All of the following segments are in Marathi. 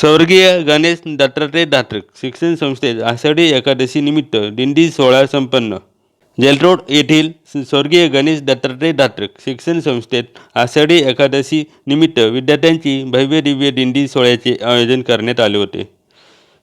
स्वर्गीय गणेश दत्तात्रय धात्रक शिक्षण संस्थेत आषाढी एकादशी निमित्त दिंडी सोहळा संपन्न. जेलरोड येथील स्वर्गीय गणेश दत्तात्रय धात्रक शिक्षण संस्थेत आषाढी एकादशी निमित्त विद्यार्थ्यांची भव्य दिव्य दिंडी सोहळ्याचे आयोजन करण्यात आले होते.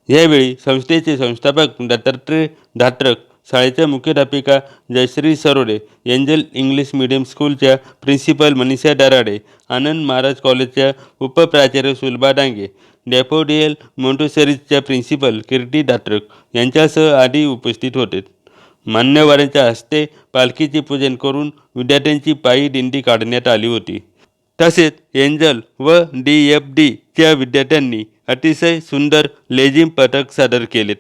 यावेळी संस्थेचे संस्थापक दत्तात्रय धात्रक शाळेच्या मुख्याध्यापिका Jayashree Sarode angel English medium स्कूलच्या प्रिन्सिपल मनीषा दराडे आनंद महाराज कॉलेजच्या उपप्राचार्य सुलभा डांगे डॅपोडियल मोंटोसेरीजच्या प्रिन्सिपल कीर्ती दात्रक यांच्यासह आदी उपस्थित होते. मान्यवरांच्या हस्ते पालखीचे पूजन करून विद्यार्थ्यांची पायी दिंडी काढण्यात आली होती. तसेच एंजल व डी एफ डीच्या विद्यार्थ्यांनी अतिशय सुंदर लेझिम पथक सादर केलेत.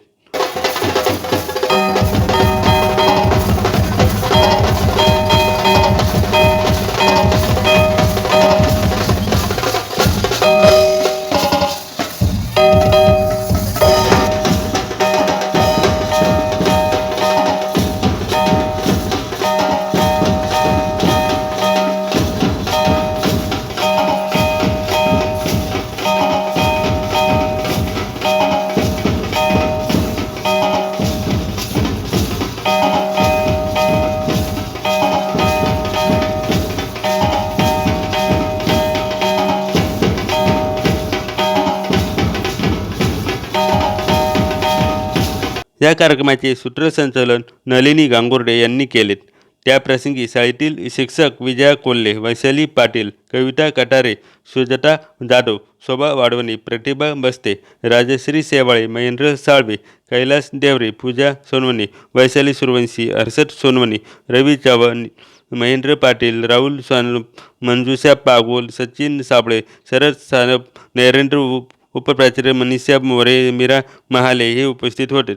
या कार्यक्रमाचे सूत्रसंचालन नलिनी गांगुर्डे यांनी केलेत. त्याप्रसंगी शाळेतील शिक्षक विजया कोल्हे वैशाली पाटील कविता कटारे सुजाता जाधव शोभा वाडवणी प्रतिभा बस्ते राजश्री सेवाळे महेंद्र साळवे कैलास देवरे पूजा सोनवणे वैशाली सुरवंशी हर्षद सोनवणी रवी चव्हाण महेंद्र पाटील राहुल सानप मंजुषा पागोल सचिन साबळे शरद सानप नरेंद्र उप उपप्राचार्य मनीषा मोरे मीरा महाले हे उपस्थित होते.